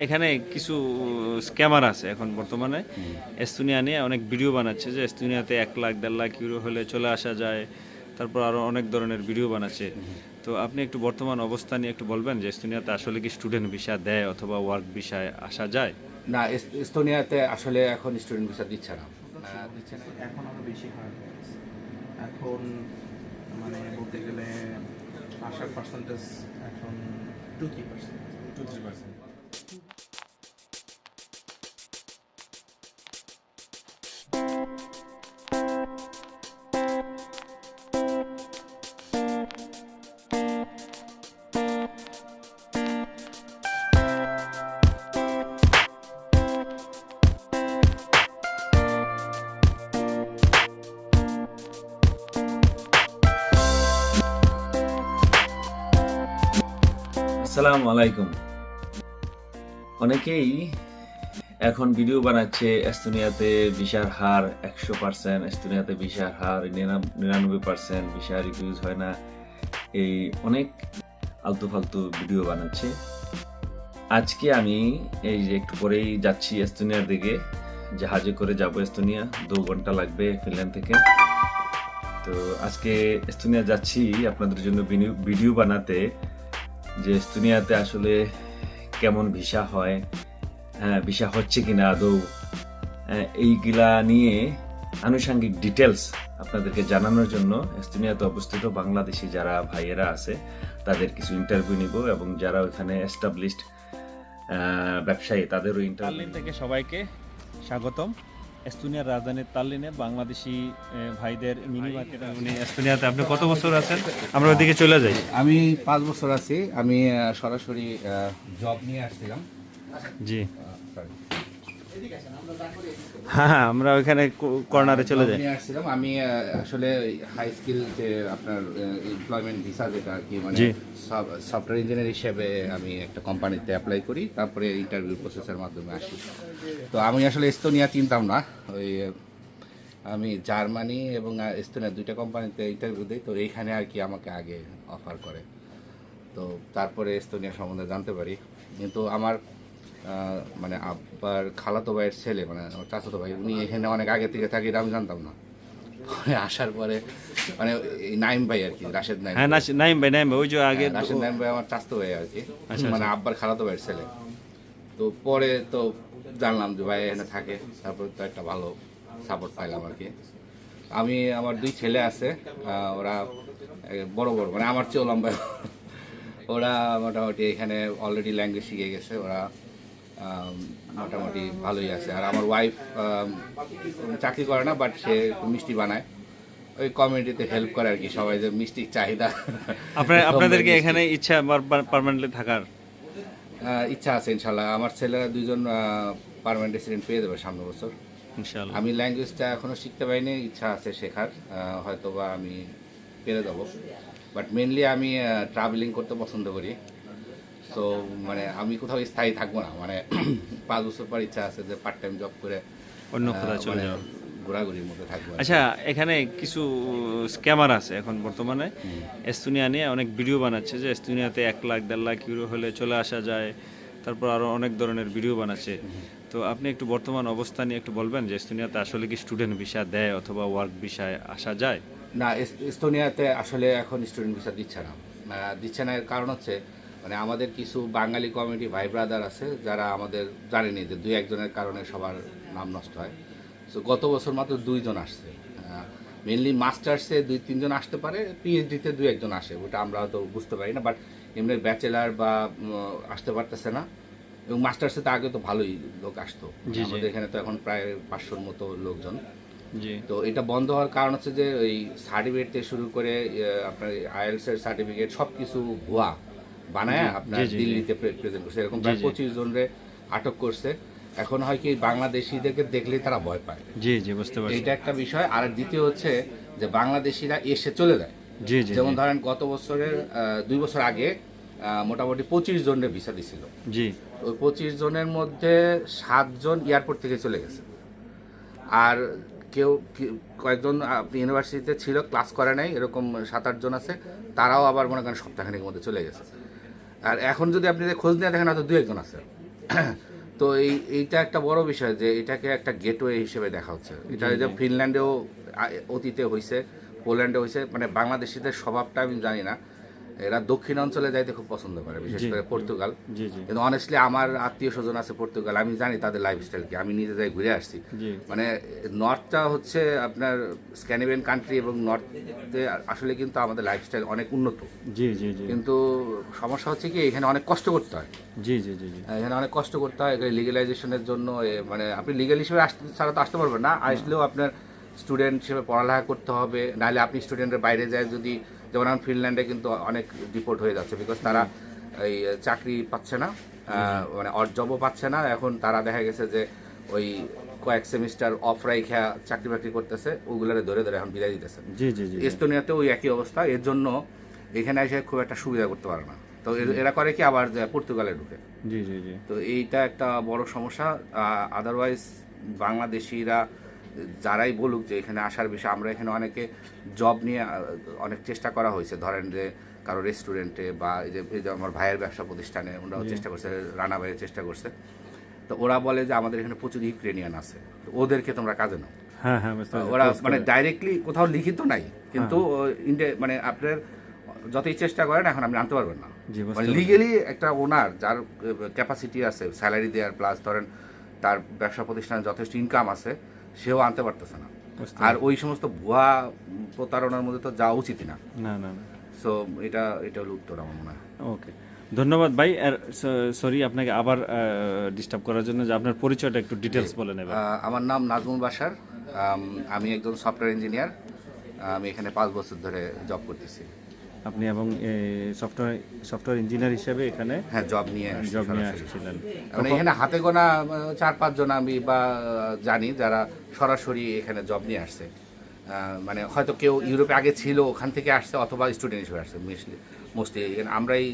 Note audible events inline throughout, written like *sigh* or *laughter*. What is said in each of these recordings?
এখানে কিছু স্ক্যামার আছে এখন বর্তমানে। এস্তোনিয়া নিয়ে অনেক ভিডিও বানাচ্ছে যে এস্তোনিয়াতে এক লাখ দেড় লাখ ইউরো হলে চলে আসা যায়। তারপর আরও অনেক ধরনের ভিডিও বানাচ্ছে। তো আপনি একটু বর্তমান অবস্থা নিয়ে একটু বলবেন যে এস্তোনিয়াতে আসলে কি স্টুডেন্ট ভিসা দেয় অথবা ওয়ার্ক ভিসায় আসা যায়? না এস- এস্তোনিয়াতে আসলে এখন স্টুডেন্ট ভিসা দিচ্ছে না। দিচ্ছে না এখন আরও বেশি হার্ড এখন মানে বলতে গেলে আসার পার্সেন্টেজ এখন two three percent two three percent আসসালামু আলাইকুম। অনেকেই এখন ভিডিও বানাচ্ছে এস্তোনিয়াতে ভিসার হার একশো পার্সেন্ট এস্তোনিয়াতে ভিসার হার নিরানব্বই পার্সেন্ট ভিসা রিফিউজ হয় না। এই অনেক আলতু ফালতু ভিডিও বানাচ্ছে। আজকে আমি এই যে একটু পরেই যাচ্ছি এস্তোনিয়ার দিকে, জাহাজে করে যাব এস্তোনিয়া। দু ঘণ্টা লাগবে ফিনল্যান্ড থেকে। তো আজকে এস্তোনিয়া যাচ্ছি আপনাদের জন্য ভিডিও- ভিডিও বানাতে। যে এস্তোনিয়াতে আসলে কেমন ভিসা হয় হ্যাঁ ভিসা হচ্ছে কি না আদৌ হ্যাঁ, এইগুলা নিয়ে আনুষঙ্গিক ডিটেলস আপনাদেরকে জানানোর জন্য এস্তোনিয়াতে অবস্থিত বাংলাদেশি যারা ভাইয়েরা আছে তাদের কিছু ইন্টারভিউ নিব এবং যারা ওখানে এস্টাবলিশড ব্যবসায়ী তাদেরও ইন্টারভিউ থেকে সবাইকে স্বাগতম। এস্তোনিয়ার রাজধানী তাল্লিনে বাংলাদেশি ভাইদের মিনি মার্কেট উনি এস্তোনিয়াতে। আপনি কত বছর আছেন? আমরা ওদিকে চলে যাই। আমি পাঁচ বছর আছি। আমি সরাসরি জব নিয়ে আসছিলাম। জি। হ্যাঁ হ্যাঁ, আমরা ওইখানে কর্নারে চলে যাই। আসছিলাম আমি আসলে হাই স্কিল যে আপনার এমপ্লয়মেন্ট ভিসা যেটা আর কি মানে। সফটওয়্যার ইঞ্জিনিয়ার হিসেবে আমি একটা কোম্পানিতে অ্যাপ্লাই করি তারপরে ইন্টারভিউ প্রসেসের মাধ্যমে আসি। তো আমি আসলে এস্তোনিয়া চিনতাম না ওই আমি জার্মানি এবং এস্তোনিয়া দুইটা কোম্পানিতে ইন্টারভিউ দিই তো এইখানে আর কি আমাকে আগে অফার করে। তো তারপরে এস্তোনিয়া সম্বন্ধে জানতে পারি। কিন্তু আমার মানে আব্বার খালাতো ভাইয়ের ছেলে মানে আমার চাচাতো ভাই উনি এখানে অনেক আগে থেকে থাকি আমি জানতাম না। পরে আসার পরে মানে নাইম ভাই আর কি রাশেদ নাইম হ্যাঁ নাইম ভাই নাইম ভাই ওই যে আগে হ্যাঁ, রাশেদ নাইম ভাই আমার চাচাতো ভাই আর কি আচ্ছা, মানে আব্বার খালাতো ভাইয়ের ছেলে। তো পরে তো জানলাম যে ভাই এখানে থাকে তারপর তো একটা ভালো সাপোর্ট পাইলাম আর কি। আমি আমার দুই ছেলে আছে ওরা বড় বড় মানে আমার চেয়েও লম্বা। ওরা মোটামুটি এখানে অলরেডি ল্যাঙ্গুয়েজ শিখে গেছে ওরা মোটামুটি ভালোই আছে। আর আমার ওয়াইফ চাকরি করে না বাট সে মিষ্টি বানায়। ওই কমিউনিটিতে হেল্প করে আর কি সবাই যে মিষ্টির চাহিদা। আপনার আপনাদেরকে এখানে ইচ্ছা পার্মানেন্টলি থাকার? ইচ্ছা আছে ইনশাল্লাহ আমার ছেলেরা দুজন পারমানেন্ট রেসিডেন্ট পেয়ে দেবে সামনের বছর। আমি ল্যাঙ্গুয়েজটা এখনও শিখতে পারিনি ইচ্ছা আছে শেখার। আহ, হয়তো বা আমি পেরে দেবো বাট মেনলি আমি ট্রাভেলিং করতে পছন্দ করি। সো মানে আমি কোথাও স্থায়ী থাকব না। মানে *clears throat* পাঁচ বছর পর ইচ্ছা আছে যে পার্ট টাইম জব করে অন্য কোথাও চলে মানে ঘোরাঘুরির মধ্যে থাকব আচ্ছা এখানে কিছু স্ক্যামার আছে এখন বর্তমানে। এস্তোনিয়া নিয়ে অনেক ভিডিও বানাচ্ছে যে এস্তোনিয়াতে এক লাখ দেড় লাখ ইউরো হলে চলে আসা যায়। তারপর আরও অনেক ধরনের ভিডিও বানাচ্ছে। তো আপনি একটু বর্তমান অবস্থা নিয়ে একটু বলবেন যে এস্তোনিয়াতে আসলে কি স্টুডেন্ট ভিসা দেয় অথবা ওয়ার্ক ভিসায় আসা যায়? না এস- এস্তোনিয়াতে আসলে এখন স্টুডেন্ট ভিসা দিচ্ছে না। দিচ্ছে না এর কারণ হচ্ছে মানে আমাদের কিছু বাঙালি কমিউনিটি ভাই ব্রাদার আছে যারা আমাদের জানেনি যে দুই একজনের কারণে সবার নাম নষ্ট হয়। সো গত বছর মাত্র দুইজন আসছে। মেনলি মাস্টার্সে দুই তিনজন আসতে পারে পিএইচডিতে দুই একজন আসে ওটা আমরা হয়তো বুঝতে পারি না বাট এমনি ব্যাচেলার বা আসতে পারতেছে না। এবং মাস্টার্সে তো আগে তো ভালোই লোক আসতো। আমাদের এখানে তো এখন প্রায় পাঁচশোর মতো লোকজন। তো এটা বন্ধ হওয়ার কারণ হচ্ছে যে ওই সার্টিফিকেট থেকে শুরু করে আপনার আইএলস এর সার্টিফিকেট সব কিছু ভুয়া। বানায় আপনার। দিল্লিতে প্রেজেন্ট করছে। এরকম প্রায় পঁচিশ জনরে আটক করছে। এখন হয় কি বাংলাদেশিদেরকে দেখলেই তারা ভয় পায়। জি জি বুঝতে পারছি। এইটা একটা বিষয়। আর দ্বিতীয় হচ্ছে যে বাংলাদেশিরা এসে চলে যায়। জি জি যেমন ধরেন গত বছরের দুই বছর আগে মোটামুটি পঁচিশ জনের ভিসা দিছিল। জি। ওই পঁচিশ জনের মধ্যে সাতজন এয়ারপোর্ট থেকে চলে গেছে। আর কেউ কয়েকজন ইউনিভার্সিটিতে ছিল ক্লাস করে নাই এরকম সাত আটজন আছে তারাও আবার মনে করেন সপ্তাহখানেকের মধ্যে চলে গেছে। আর এখন যদি আপনি খোঁজ নিয়ে দেখেন হয়তো দু একজন আছে। *clears throat* তো এই এইটা একটা বড় বিষয় যে এটাকে একটা গেটওয়ে হিসেবে দেখা হচ্ছে। এটা যে ফিনল্যান্ডেও অতীতে হয়েছে পোল্যান্ডে হয়েছে মানে বাংলাদেশিদের স্বভাবটা আমি জানি না। এরা দক্ষিণ অঞ্চলে যাইতে খুব পছন্দ করে বিশেষ করে পর্তুগাল। কিন্তু অনেস্টলি আমার আত্মীয় স্বজন আছে পর্তুগাল আমি জানি তাদের লাইফস্টাইল কি আমি নিজে যাই ঘুরে আসছি। মানে নর্থটা হচ্ছে আপনার স্ক্যানিভিয়ান কান্ট্রি এবং নর্থে আসলে কিন্তু আমাদের লাইফস্টাইল অনেক উন্নত। জি জি জি। কিন্তু সমস্যা হচ্ছে কি এখানে অনেক কষ্ট করতে হয়। জি জি জি জি। এখানে অনেক কষ্ট করতে হয় এখানে লিগেলাইজেশনের জন্য মানে আপনি লিগেল হিসেবে আসতে ছাড়া তো আসতে পারবেন না। আসলেও আপনার স্টুডেন্ট হিসেবে পড়ালেখা করতে হবে নাহলে আপনি স্টুডেন্টের বাইরে যায় যদি যেমন এখন ফিনল্যান্ডে কিন্তু অনেক ডিপোর্ট হয়ে যাচ্ছে বিকজ তারা এই চাকরি পাচ্ছে না মানে জবও পাচ্ছে না। এখন তারা দেখা গেছে যে ওই কয়েক সেমিস্টার অফ রাইখা চাকরি বাকরি করতেছে ওগুলোরে ধরে ধরে এখন বিদায় দিতেছে। জি জি জি এস্তোনিয়াতেও ওই একই অবস্থা এর জন্য এখানে এসে খুব একটা সুবিধা করতে পারে না। তো এর- করে কি আবার পর্তুগালে ঢুকে। জি জি জি। তো এইটা একটা বড় সমস্যা আদারওয়াইজ বাংলাদেশিরা যারাই বলুক যে এখানে আসার বিষয়ে আমরা এখানে অনেকে জব নিয়ে অনেক চেষ্টা করা হয়েছে। ধরেন যে কারও রেস্টুরেন্টে বা এই যে আমার ভাইয়ের ব্যবসা প্রতিষ্ঠানে ওরাও চেষ্টা করছে রানা ভাইয়ের চেষ্টা করছে। তো ওরা বলে যে আমাদের এখানে প্রচুর ইউক্রেনিয়ান আছে। ওদেরকে তোমরা কাজে নাও। হ্যাঁ হ্যাঁ ওরা মানে ডাইরেক্টলি কোথাও লিখিত নাই। কিন্তু ইন্ডিয়া মানে আপনার যতই চেষ্টা করেন এখন আপনি আনতে পারবেন না। মানে লিগেলি একটা ওনার যার ক্যাপাসিটি আছে স্যালারি দেওয়ার প্লাস ধরেন তার ব্যবসা প্রতিষ্ঠানে যথেষ্ট ইনকাম আছে সেও আনতে পারতেছে না। আর ওই সমস্ত ভুয়া প্রতারণার মধ্যে তো যাওয়া উচিত না। না না সো এটা এটা হলো উত্তর আমার মনে হয়। ওকে ধন্যবাদ ভাই। আর সরি আপনাকে আবার ডিস্টার্ব করার জন্য যে আপনার পরিচয়টা একটু ডিটেলস বলে নেবেন। আমার নাম নাজমুল বাসার আমি একজন সফটওয়্যার ইঞ্জিনিয়ার আমি এখানে পাঁচ বছর ধরে জব করতেছি। আপনি এবং সফটওয়্যার সফটওয়্যার ইঞ্জিনিয়ার হিসেবে এখানে হ্যাঁ জব নিয়ে জব নিয়ে আসছিলেন। মানে এখানে হাতে গোনা চার পাঁচজন আমি বা জানি যারা সরাসরি এখানে জব নিয়ে আসছে। মানে হয়তো কেউ ইউরোপে আগে ছিল ওখান থেকে আসছে অথবা স্টুডেন্ট হিসেবে আসছে মোস্টলি মোস্টলি আমরাই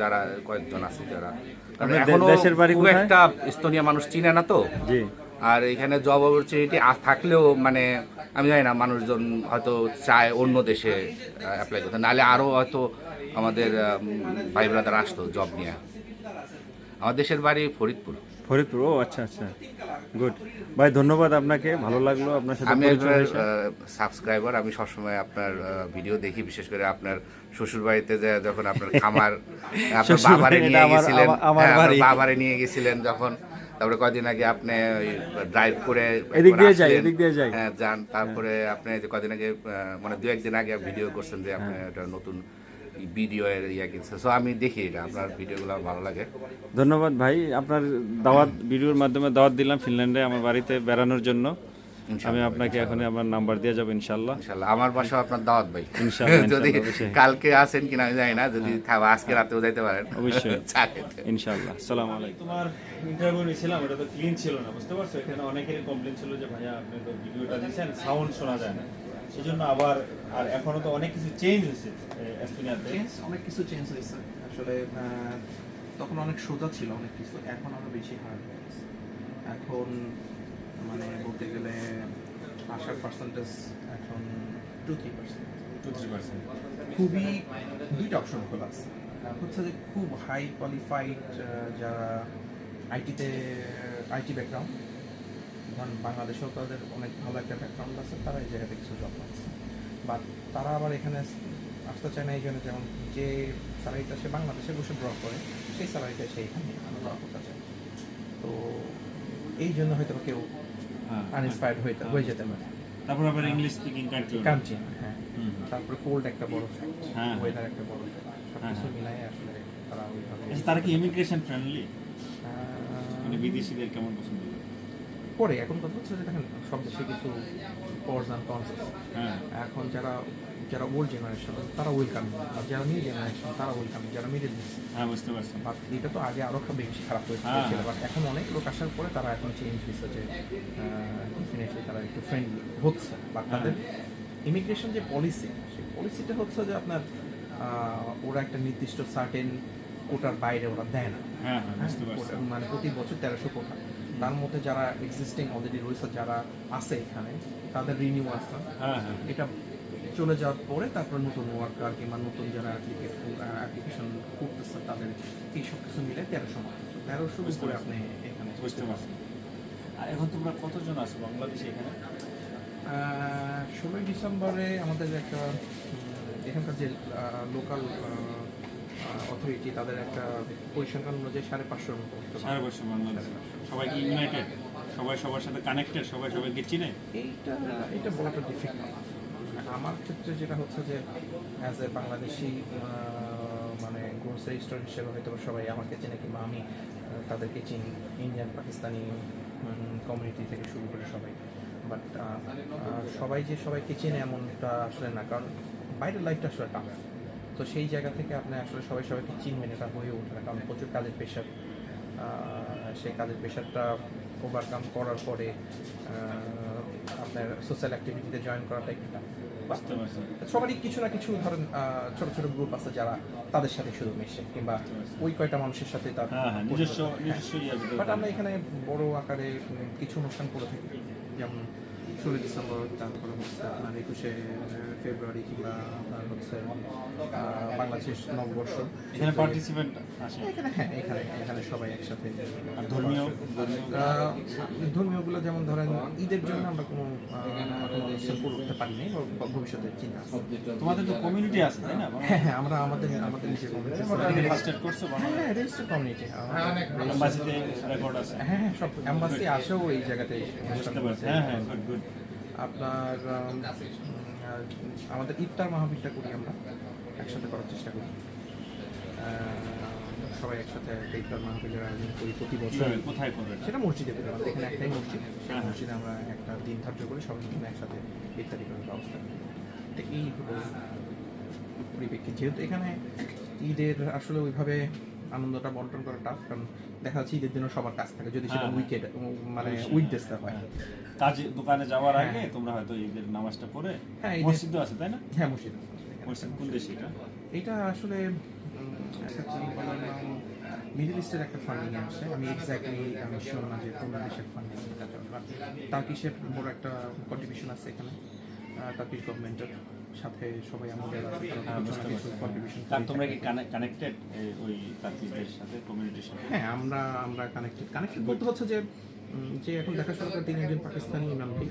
যারা কয়েকজন আছি যারা। কারণ এখনও দেশের বাড়ি একটা এস্তোনিয়া মানুষ চিনে না তো। জি। আর এখানে জব অপরচুনিটি থাকলেও মানে আমি জানি না মানুষজন হয়তো চায় অন্য দেশে অ্যাপ্লাই করতে। নাহলে আরও হয়তো আমাদের ভাই ব্রাদার আসতো জব নিয়ে। আমার দেশের বাড়ি ফরিদপুর। ফরিদপুর ও আচ্ছা আচ্ছা। গুড ভাই ধন্যবাদ আপনাকে ভালো লাগল আপনার সাথে আমি একজন সাবস্ক্রাইবার আমি সবসময় আপনার ভিডিও দেখি বিশেষ করে আপনার শ্বশুর বাড়িতে যখন আপনার খামার *laughs* আপনার বাবারে নিয়ে গেছিলেন হ্যাঁ। বাবারে নিয়ে গেছিলেন যখন। তারপরে কদিন আগে আপনি ড্রাইভ করে এদিক দিয়ে যাই, এদিক দিয়ে যাই। হ্যাঁ যান তারপরে আপনি যে কদিন আগে মানে দু একদিন আগে ভিডিও করছেন যে আপনি এটা একটা নতুন ভিডিও এর ইয়া কিনছে সো আমি দেখি এটা আপনার ভিডিওগুলো ভালো লাগে। ধন্যবাদ ভাই আপনার দাওয়াত ভিডিওর মাধ্যমে দাওয়াত দিলাম ফিনল্যান্ডে আমার বাড়িতে বেড়ানোর জন্য। আমি আপনাকে এখন আমার নাম্বার দিয়ে যাব ইনশাল্লাহ ইনশাল্লাহ আমার বাসা আপনার দাওয়াত ভাই। ইনশাল্লাহ, *laughs* যদি কালকে আসেন কিনা আমি জানি না যদি থাকো আজকে রাতেও যাইতে পারেন। অবশ্যই। *laughs* ইনশাআল্লাহ আসসালামু আলাইকুম। তোমার ইন্টারভিউ নিয়েছিলাম এটা তো ক্লিন ছিল না বুঝতে পারছ? এখানে অনেকেরই কমপ্লেন ছিল যে ভাইয়া আপনি তো ভিডিওটা দিয়েছেন সাউন্ড শোনা যায় না। সেজন্য আবার আর এখনও তো অনেক কিছু চেঞ্জ হয়েছে এস্টোনিয়াতে। চেঞ্জ অনেক কিছু চেঞ্জ হয়েছে। আসলে তখন অনেক সোজা ছিল অনেক কিছু এখন আরও বেশি হার্ড হয়ে এখন মানে বলতে আসার পার্সেন্টেজ এখন two three percent two three percent খুবই দুইটা অপশন খোলা আছে। হচ্ছে যে খুব হাই কোয়ালিফাইড যারা আইটিতে আইটি ব্যাকগ্রাউন্ড ধরেন বাংলাদেশেও তাদের অনেক ভালো একটা ব্যাকগ্রাউন্ড আছে তারা এই জায়গাতে কিছু জব পাচ্ছে। বাট তারা আবার এখানে আসতে চায় না এই জন্য যেমন যে স্যালারিটা সে বাংলাদেশে বসে ড্র করে সেই স্যালারিটা সে এখানে ড্র করতে চায়। তো এই জন্য হয়তো কেউ আনইন্সপায়ার্ড হয়ে হয়ে যেতে পারে। তারপর আবার ইংলিশ স্পিকিং কান্ট্রি কান্ট্রি হ্যাঁ। তারপর কোল্ড একটা বড় ফ্যাক্ট হ্যাঁ। ওয়েদার একটা বড় ফ্যাক্ট সব হ্যাঁ, হ্যাঁ। মিলাই আসলে তারা ওইভাবে আচ্ছা তারা কি ইমিগ্রেশন ফ্রেন্ডলি মানে বিদেশিদের কেমন পছন্দ? করে। করে এখন কথা হচ্ছে যে দেখেন সব দেশে কিছু পর্স অ্যান্ড কনস হ্যাঁ। এখন যারা যারা ওল্ড জেনারেশন তারা ওয়েলকাম আর যারা নিউ জেনারেশন তারা ওয়েলকাম যারা মিডিল হ্যাঁ বুঝতে পারছি। বাট এটা তো আগে আরও বেশি খারাপ হয়েছিল। হ্যাঁ। বাট এখন অনেক লোক আসার পরে তারা এখন চেঞ্জ হয়েছে যে ডেফিনেটলি তারা একটু ফ্রেন্ডলি হচ্ছে। বা তাদের ইমিগ্রেশন যে পলিসি সেই পলিসিটা হচ্ছে যে আপনার ওরা একটা নির্দিষ্ট সার্টেন কোটার বাইরে ওরা দেয় না। হ্যাঁ হ্যাঁ হ্যাঁ, মানে প্রতি বছর তেরোশো কোটা তার মধ্যে যারা এক্সিস্টিং অলরেডি রয়েছে যারা আছে এখানে তাদের রিনিউ হ্যাঁ হ্যাঁ। এটা চলে যাওয়ার পরে তারপর নতুন ওয়ার্কার কিংবা নতুন যারা অ্যাপ্লিকেশন করতেছে তাদের এই সব কিছু মিলে তেরোশো মানুষ তেরোশো উপরে আপনি এখানে বুঝতে পারছি। আর এখন তোমরা কতজন আছো বাংলাদেশে এখানে? ষোলোই ডিসেম্বরে আমাদের একটা এখানকার যে লোকাল অথরিটি তাদের একটা পরিসংখ্যান অনুযায়ী সাড়ে পাঁচশোর মতো। সারা বাংলাদেশ সবাই কি ইউনাইটেড সবাই সবার সাথে কানেক্টেড সবাই সবাইকে চিনে? এইটা এটা বলাটা ডিফিকাল্ট আমার ক্ষেত্রে যেটা হচ্ছে যে অ্যাজ এ বাংলাদেশি মানে গ্রোসারি স্টোর হিসেবে হয়তো সবাই আমাকে চেনে কিংবা আমি তাদেরকে চিনি ইন্ডিয়ান পাকিস্তানি কমিউনিটি থেকে শুরু করে সবাই। বাট সবাই যে সবাইকে চেনে এমনটা আসলে না, কারণ বাইরের লাইফটা আসলে টাফ তো সেই জায়গা থেকে আপনি আসলে সবাই সবাইকে চিনবেন, এটা হয়ে ওঠে না। কারণ প্রচুর কাজের প্রেশার সেই কাজের প্রেশারটা ওভারকাম করার পরে আপনার সোশ্যাল অ্যাক্টিভিটিতে জয়েন করাটা একটু সবারই কিছু না কিছু ধরেন ছোট ছোট গ্রুপ আছে যারা তাদের সাথে শুধু মেশে কিংবা ওই কয়টা মানুষের সাথে তার হ্যাঁ হ্যাঁ নিজস্ব ইয়ে বাট আমরা এখানে বড় আকারে কিছু অনুষ্ঠান করে থাকি। যেমন ষোলো ডিসেম্বর তারপরে একুশে ফেব্রুয়ারি কিংবা আপনার হচ্ছে আহ, বাংলাদেশের নববর্ষ এখানে পার্টিসিপেন্ট আসে? এখানে হ্যাঁ এখানে এখানে সবাই একসাথে আর ধর্মীয় ধর্মীয় ধর্মীয়গুলো যেমন ধরেন ঈদের জন্য আমরা কোনো অনুষ্ঠান করে উঠতে পারি নাই বা ভবিষ্যতে চিন্তা। তোমাদের তো কমিউনিটি আছে তাই না? হ্যাঁ হ্যাঁ আমরা আমাদের আমাদের নিজের। রেজিস্টার করছ হ্যাঁ রেজিস্টার কমিউনিটি এম্বাসিতে রেকর্ড আছে। হ্যাঁ হ্যাঁ সব এম্বাসি আসেও এই জায়গাতে হ্যাঁ হ্যাঁ গুড গুড আপনার আমাদের ইফতার মাহফিলটা করি আমরা একসাথে করার চেষ্টা করি। সবাই একসাথে একটা ইফতার মাহফিলের আয়োজন করি প্রতি বছর। কোথায় করবেন সেটা মসজিদে করি আমাদের এখানে একটাই মসজিদ। সেই হ্যাঁ, হ্যাঁ। মসজিদে আমরা একটা দিন ধার্য করে সবাই মিলে একসাথে ইফতারি করার ব্যবস্থা করি। তো এই হলো পরিপ্রেক্ষিত। যেহেতু এখানে ঈদের আসলে ওইভাবে আনন্দটা বন্টন করা টাফ কারণ দেখা যাচ্ছে ঈদের দিনও সবার কাজ থাকে যদি সেটা হ্যাঁ। উইকেড মানে। উইকডেসটা হয় কাজে দোকানে যাওয়ার হ্যাঁ। আগে তোমরা হয়তো ঈদের নামাজটা পড়ে হ্যাঁ, মসজিদও আছে তাই না হ্যাঁ মসজিদ মসজিদ কোন দেশে এটা এটা আসলে মিডল ইস্টের একটা ফান্ডিং আসছে আমি এক্স্যাক্টলি আমি শিওর না যে কোন দেশের ফান্ডিং টার্কিশের বড় একটা কন্ট্রিবিউশন আছে এখানে টার্কিশ গভর্নমেন্টের সাথে সবাই আমাদের হ্যাঁ। তোমরা কি কানেক্টেড ওই তার্কিশদের সাথে কমিউনিটির সাথে? হ্যাঁ আমরা আমরা কানেক্টেড কানেক্টেড বলতে হচ্ছে যে যে এখন দেখাশোনা করে তিনি একজন পাকিস্তানি ইমাম ভাই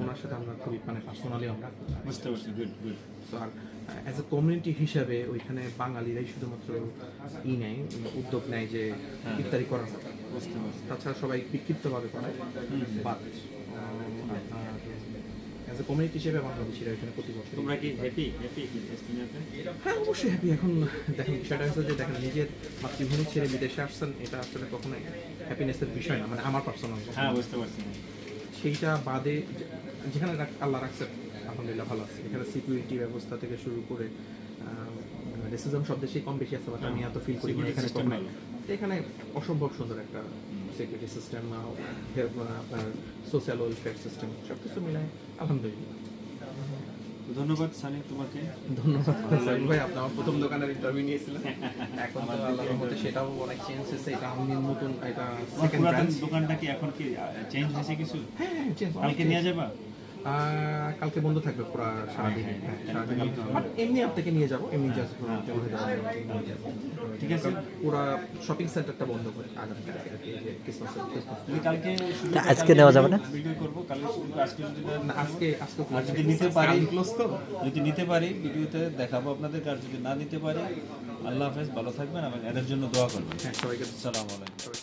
ওনার সাথে আমরা খুবই মানে পার্সোনালি আমরা বুঝতে পারছি গুড গুড তো আর অ্যাজ এ কমিউনিটি হিসাবে ওইখানে বাঙালিরাই শুধুমাত্র ই নেয় উদ্যোগ নেয় যে ইফতারি করার মতো। বুঝতে পারছি। তাছাড়া সবাই বিক্ষিপ্তভাবে করে বাট অ্যাজ এ কমিউনিটি হিসেবে বাংলাদেশিরা এখানে প্রতি বছর তোমরা কি হ্যাপি হ্যাপি হ্যাঁ অবশ্যই হ্যাপি এখন দেখেন বিষয়টা হচ্ছে যে দেখেন নিজের মাতৃভূমি ছেড়ে বিদেশে আসছেন এটা আসলে কখনোই হ্যাপিনেসের বিষয় না মানে আমার পার্সোনাল হ্যাঁ বুঝতে পারছি। সেইটা বাদে যেখানে আল্লাহ রাখছে আলহামদুলিল্লাহ ভালো আছে। এখানে সিকিউরিটি ব্যবস্থা থেকে শুরু করে রেসিজম সব দেশেই কম বেশি আছে বাট আমি এত ফিল করি এখানে এখানে অসম্ভব সুন্দর একটা সিকিউরিটি সিস্টেম আপনার সোশ্যাল ওয়েলফেয়ার সিস্টেম সব কিছু মিলায় আলহামদুলিল্লাহ। ধন্যবাদ সানি তোমাকে। ধন্যবাদ সানি ভাই আপনি আমার প্রথম দোকানের ইন্টারভিউ নিয়েছিলেন। *laughs* এখন তো আল্লাহর রহমতে সেটাও অনেক চেঞ্জ হয়েছে এটা আমি নতুন এটা সেকেন্ড ব্রাঞ্চ দোকানটা কি এখন কি চেঞ্জ হয়েছে কিছু? হ্যাঁ হ্যাঁ চেঞ্জ কালকে নিয়ে যাবা? কালকে বন্ধ থাকবে পুরো সারাদিন। হ্যাঁ, হ্যাঁ, হ্যাঁ, সারাদিন বাট এমনি আপনাকে নিয়ে যাব এমনি জাস্ট ঠিক আছে। পুরো শপিং সেন্টারটা বন্ধ করে আজকে দেওয়া যাবে না? ভিডিও করব আজকে যদি আজকে আজকে যদি নিতে পারি ক্লোজ তো? যদি নিতে পারি ভিডিওতে দেখাবো আপনাদের আর যদি না নিতে পারি আল্লাহ হাফেজ ভালো থাকবেন এবং এদের জন্য দোয়া করবেন। হ্যাঁ সবাইকে আসসালামু আলাইকুম।